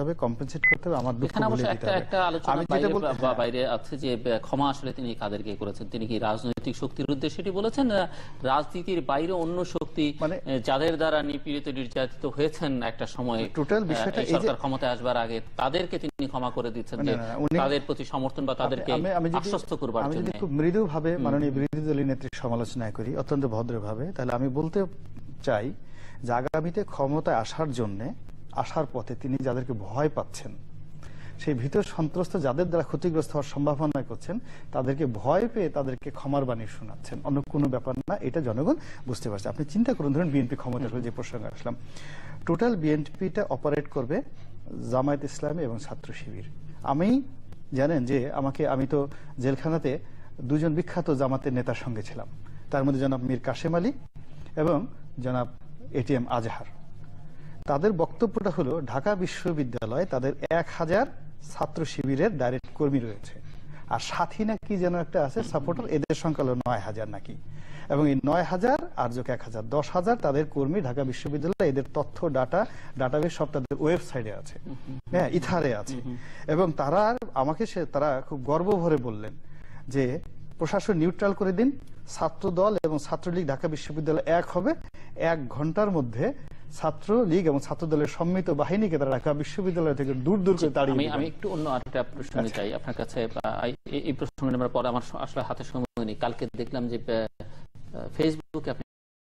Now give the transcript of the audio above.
হবে কম্পেনসেট করতে হবে আমার দুঃখ দিতে হবে। একটা আলোচনা আমি বাইরে আছে যে ক্ষমা আসলে তিনি কাদেরকে করেছেন। তিনি কি রাজনৈতিক শক্তির উদ্দেশ্যে? এটি বলেছেন রাজনীতির বাইরে অন্য শক্তি মানে- যাদের দ্বারা নিপীড়িত নির্যাতিত হয়েছেন একটা সময় Total আহ, বিষয়টা এই সরকার ক্ষমতায় আসবার আগে তাদেরকে তিনি ক্ষমা করে দিচ্ছেন যে তাদের প্রতি সমর্থন বা তাদেরকে আমি- আমি আশ্বস্ত করবার আমি জন্য। যদি খুব মৃদু ভাবে মাননীয় বিরোধী দলীয় নেত্রীর সমালোচনা করি অত্যন্ত ভদ্রভাবে তাহলে আমি বলতে চাই যে আগামীতে ক্ষমতায় আসার জন্য আসার পথে তিনি যাদেরকে ভয় পাচ্ছেন, সেই ভীত সন্ত্রস্ত যাদের দ্বারা ক্ষতিগ্রস্ত হওয়ার সম্ভাবনা করছেন, তাদেরকে ভয় পেয়ে তাদেরকে ক্ষমার বাণী শোনাচ্ছেন। অন্য কোনো ব্যাপার না, এটা জনগণ বুঝতে পারছে। আপনি চিন্তা করুন, ধরুন বিএনপি ক্ষমতা যে প্রসঙ্গে আসলাম। টোটাল বিএনপিটা অপারেট করবে জামায়াত ইসলামী এবং ছাত্র শিবির। আমি জানেন যে আমাকে, আমি তো জেলখানাতে দুজন বিখ্যাত জামাতের নেতার সঙ্গে ছিলাম। তার মধ্যে জনাব মীর কাশেম আলী এবং জনাব এটিএম আজহার। তাদের বক্তব্যটা হলো, ঢাকা বিশ্ববিদ্যালয়ে তাদের এক হাজার ছাত্র শিবিরের ডাইরেক্ট কর্মী রয়েছে। আর সাথী নাকি যেন একটা আছে সাপোর্টার এদের সংখ্যা হলো নয় হাজার নাকি। এবং এই নয় হাজার, আর যোগ এক হাজার, দশ হাজার তাদের কর্মী ঢাকা বিশ্ববিদ্যালয়ে এদের তথ্য ডাটা ডাটাবেস সব তাদের ওয়েবসাইটে আছে। হ্যাঁ ইথারে আছে। এবং তারা আমাকে সে, তারা খুব গর্ব ভরে বললেন যে, প্রশাসন নিউট্রাল করে দিন ছাত্র দল এবং ছাত্রলীগ ঢাকা বিশ্ববিদ্যালয় এক হবে। এক ঘণ্টার মধ্যে ছাত্রলীগ এবং ছাত্র দলের সম্মিলিত বাহিনীকে তারা ঢাকা বিশ্ববিদ্যালয় থেকে দূর দূর করে তাড়িয়ে আমি আমি একটু অন্য আরেকটা প্রশ্ন আচ্ছা। চাই আপনার কাছে এই- প্রশ্ন নেবার পরে আমার আসলে হাতে সময় নেই। কালকে দেখলাম যে ফেসবুকে আপনি